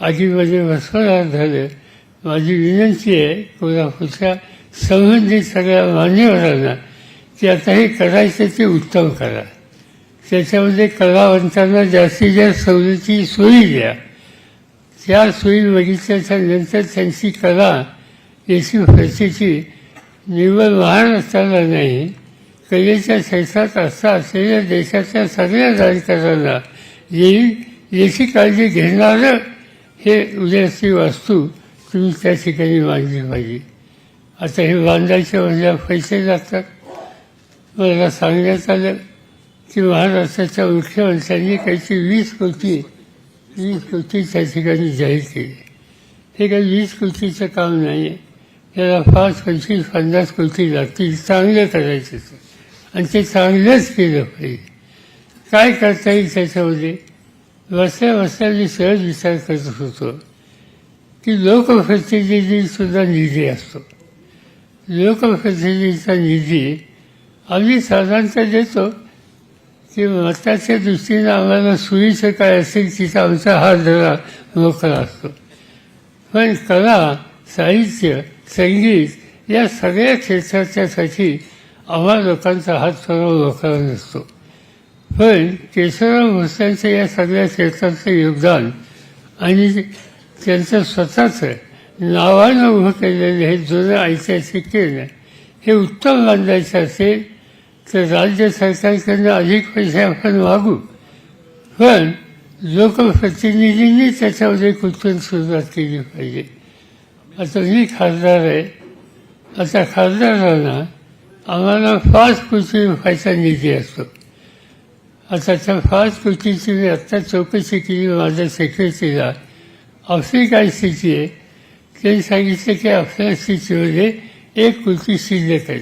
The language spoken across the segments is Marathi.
आधी माझे वस्त्रात झालं. माझी विनंती आहे कोल्हापूरच्या संबंधित सगळ्या मान्यवरांना की आता हे करायचं ते उत्तम करा. त्याच्यामध्ये कलावंतांना जास्तीत जास्त सवलती सोयी द्या. त्या सोयी बघितल्याच्या नंतर त्यांची कला याची प्रचिती निव्वळ महाराष्ट्राला नाही. कलेच्या क्षेत्रात असता असलेल्या देशाच्या सगळ्या नागरिकांना येईल याची काळजी घेणारं हे उद्याची वास्तू तुम्ही त्या ठिकाणी मांडली पाहिजे. आता हे बांधायचे म्हणजे पैसे जातात. मला सांगण्यात आलं की महाराष्ट्राच्या मुख्यमंत्र्यांनी काहीतरी वीस कोटी वीस कोटी त्या ठिकाणी जाहीर केले. हे काही वीस कोटीचं काम नाही आहे त्याला पाच पंचवीस पन्नास कोटी लागतील चांगलं करायचं. आणि ते चांगलंच केलं पाहिजे. काय करता येईल त्याच्यामध्ये? बसल्या बसल्या मी सहज विचार करत होतो. की लोकप्रतिनिधीसुद्धा निधी असतो. लोकप्रतिनिधीचा निधी आम्ही साधारणतः देतो. की मताच्या दृष्टीनं आम्हाला सुईचं काय असेल तिथं आमचा हात धरा मोकळा असतो. पण कला साहित्य संगीत या सगळ्या क्षेत्राच्यासाठी आम्हा लोकांचा हात थोडा मोकळा नसतो. पण केशवराव भोसलेंचं या सगळ्या क्षेत्राचं योगदान आणि त्यांचं स्वतःचं नावानं उभं केलेलं हे जुनं ऐतिहासिक केलं हे उत्तम बांधायचं असेल तर राज्य सरकारकडनं अधिक पैसे आपण मागू. पण लोकप्रतिनिधींनी त्याच्यामध्ये कुठून सुरुवात केली पाहिजे? आता मी खासदार आहे. आता खासदारांना आम्हाला पाच कोटी व्हायचा निधी असतो. आता त्या पाच कोटीची मी आत्ता चौकशी केली माझ्या सेक्रेटरीला आपली काय स्थिती आहे? त्यांनी सांगितलं की आपल्या स्थितीमध्ये एक कृती शिल्लक आहे.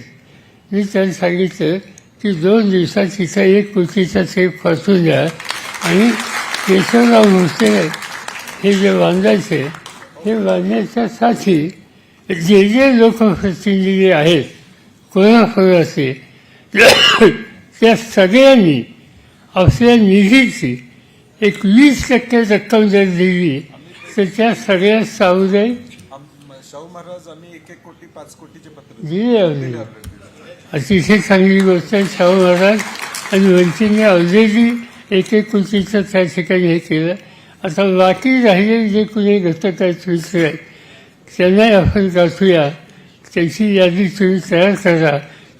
मी त्यांनी सांगितलं की दोन दिवसात तिथं एक कृतीचा चेक पाठवून द्या आणि केशवराव भोसले हे जे बांधायचे हे बांधण्याच्यासाठी जे जे लोकप्रतिनिधी आहेत कोणाकोणाचे त्या सगळ्यांनी आपल्या निधीची एक वीस टक्के रक्कम जर दिली तर त्या सगळ्या सावळे आम- शाहू महाराज आम्ही एक एक कोटी पाच कोटीचे पत्र दिली. आम्ही. अतिशय चांगली गोष्ट आहे शाहू महाराज. आणि वंचितने ऑलरेडी एक एक कोटीचं त्या ठिकाणी हे केलं. आता बाकी राहिलेले जे कुणी घटक आहेत मित्र आहेत त्यांनाही आपण गाठूया त्याची यादी तुम्ही तयार करा.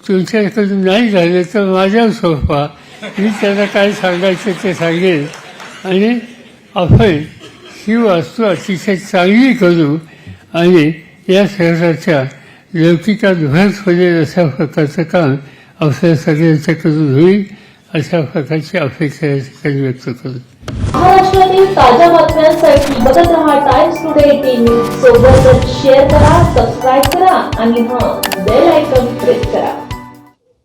तुमच्याकडून नाही झालं तर माझ्यावर सोपा. मी त्यांना काय सांगायचं ते सांगेन. आणि आपण ही वास्तू अतिशय चांगली करू आणि या शहराच्या लौकिकात भर पडेल अशा प्रकारचं काम आपल्या सगळ्यांच्याकडून होईल अशा प्रकारची अपेक्षा या ठिकाणी व्यक्त करू. महाराष्ट्रातील ताज्या बातम्यांसाठी बघत राहा टाइम्स टुडे टीव्ही सोबतच शेअर करा सबस्क्राईब करा आणि हा बेल आयकॉन प्रेस करा.